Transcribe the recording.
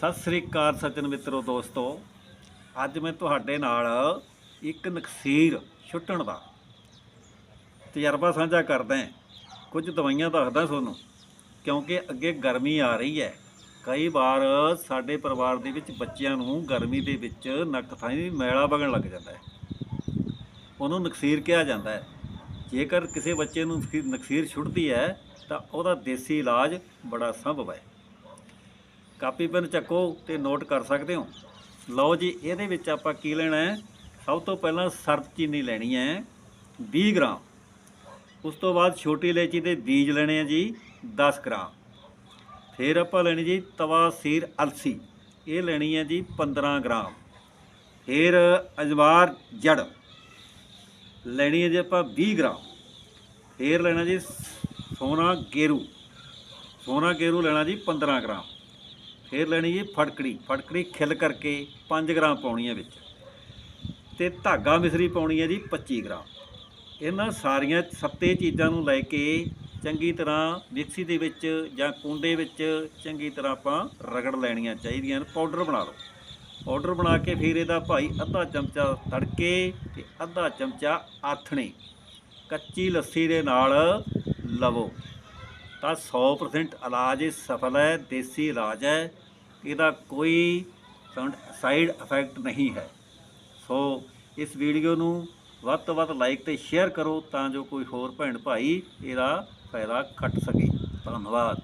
ਸਤਿ ਸ੍ਰੀ ਅਕਾਲ ਸੱਜਣ ਮਿੱਤਰੋ ਦੋਸਤੋ। ਅੱਜ ਮੈਂ ਤੁਹਾਡੇ ਨਾਲ ਇੱਕ ਨਕਸੀਰ ਛੁੱਟਣ ਦਾ ਤਜਰਬਾ ਸਾਂਝਾ ਕਰਦਾ ਕੁਝ ਦਵਾਈਆਂ ਦੱਸਦਾ ਤੁਹਾਨੂੰ, ਕਿਉਂਕਿ ਅੱਗੇ ਗਰਮੀ ਆ ਰਹੀ ਹੈ। ਕਈ ਵਾਰ ਸਾਡੇ ਪਰਿਵਾਰ ਦੇ ਵਿੱਚ ਬੱਚਿਆਂ ਨੂੰ ਗਰਮੀ ਦੇ ਵਿੱਚ ਨੱਕ ਥਾਈ ਮੈਲਾ ਵਗਣ ਲੱਗ ਜਾਂਦਾ ਹੈ। ਉਹਨੂੰ ਨਕਸੀਰ ਕਿਹਾ ਜਾਂਦਾ ਹੈ। ਜੇਕਰ ਕਿਸੇ ਬੱਚੇ ਨੂੰ ਨਕਸੀਰ ਛੁੱਟਦੀ ਹੈ, ਤਾਂ ਉਹਦਾ ਦੇਸੀ ਇਲਾਜ ਬੜਾ ਸੰਭਵ ਹੈ। ਕਾਪੀ ਪੈਨ ਚੱਕੋ ਤੇ ਨੋਟ ਕਰ ਸਕਦੇ ਹੋ। ਲਓ ਜੀ, ਇਹਦੇ ਵਿੱਚ ਆਪਾਂ ਕੀ ਲੈਣਾ ਹੈ? ਸਭ ਤੋਂ ਪਹਿਲਾਂ ਸਰਦ ਚੀਨੀ ਲੈਣੀ ਹੈ 20 ਗ੍ਰਾਮ। ਉਸ ਤੋਂ ਬਾਅਦ ਛੋਟੀ ਇਲਾਇਚੀ ਦੇ ਬੀਜ ਲੈਣੇ ਆ ਜੀ 10 ਗ੍ਰਾਮ। ਫਿਰ ਆਪਾਂ ਲੈਣੀ ਜੀ ਤਵਾ, ਸੀਰ, ਅਲਸੀ। ਇਹ ਲੈਣੀ ਹੈ ਜੀ 15 ਗ੍ਰਾਮ। ਫਿਰ ਅਜਵਾਰ, ਜੜ। ਲੈਣੀ ਹੈ ਜੀ ਆਪਾਂ 20 ਗ੍ਰਾਮ। ਫਿਰ ਲੈਣਾ ਜੀ ਸੋਨਾ, ਗੇਰੂ। ਸੋਨਾ, ਗੇਰੂ ਲੈਣਾ ਜੀ 15 ਗ੍ਰਾਮ। ਫਿਰ ਲੈਣੀ ਜੀ ਫਟਕੜੀ ਫਟਕੜੀ ਖਿਲ ਕਰਕੇ 5 ਗ੍ਰਾਮ ਪਾਉਣੀ ਹੈ ਵਿੱਚ। ਤੇ ਧਾਗਾ ਮਿਸਰੀ ਪਾਉਣੀ ਹੈ ਜੀ 25 ਗ੍ਰਾਮ। ਇਹਨਾਂ ਸਾਰੀਆਂ ਸੱਤੇ ਚੀਜ਼ਾਂ ਨੂੰ ਲੈ ਕੇ ਚੰਗੀ ਤਰ੍ਹਾਂ ਮਿਕਸੀ ਦੇ ਵਿੱਚ ਜਾਂ ਕੁੰਡੇ ਵਿੱਚ ਚੰਗੀ ਤਰ੍ਹਾਂ ਆਪਾਂ ਰਗੜ ਲੈਣੀਆਂ ਚਾਹੀਦੀਆਂ ਨੇ ਪਾਊਡਰ ਬਣਾ ਲਓ। ਪਾਊਡਰ ਬਣਾ ਕੇ ਫਿਰ ਇਹਦਾ ਭਾਈ ਅੱਧਾ ਚਮਚਾ ਤੜਕੇ ਤੇ ਅੱਧਾ ਚਮਚਾ ਆਥਣੇ। ਕੱਚੀ ਲੱਸੀ ਦੇ ਨਾਲ ਲਵੋ। ਤਾਂ 100% ਇਲਾਜ ਇਹ ਸਫਲ ਹੈ, ਦੇਸੀ ਇਲਾਜ ਹੈ, ਇਹਦਾ ਕੋਈ ਸਾਈਡ ਇਫੈਕਟ ਨਹੀਂ ਹੈ। ਸੋ ਇਸ ਵੀਡੀਓ ਨੂੰ ਵੱਧ ਤੋਂ ਵੱਧ ਲਾਈਕ ਤੇ ਸ਼ੇਅਰ ਕਰੋ ਤਾਂ ਜੋ ਕੋਈ ਹੋਰ ਭੈਣ ਭਾਈ ਇਹਦਾ ਫਾਇਦਾ ਖੱਟ ਸਕੇ। ਧੰਨਵਾਦ।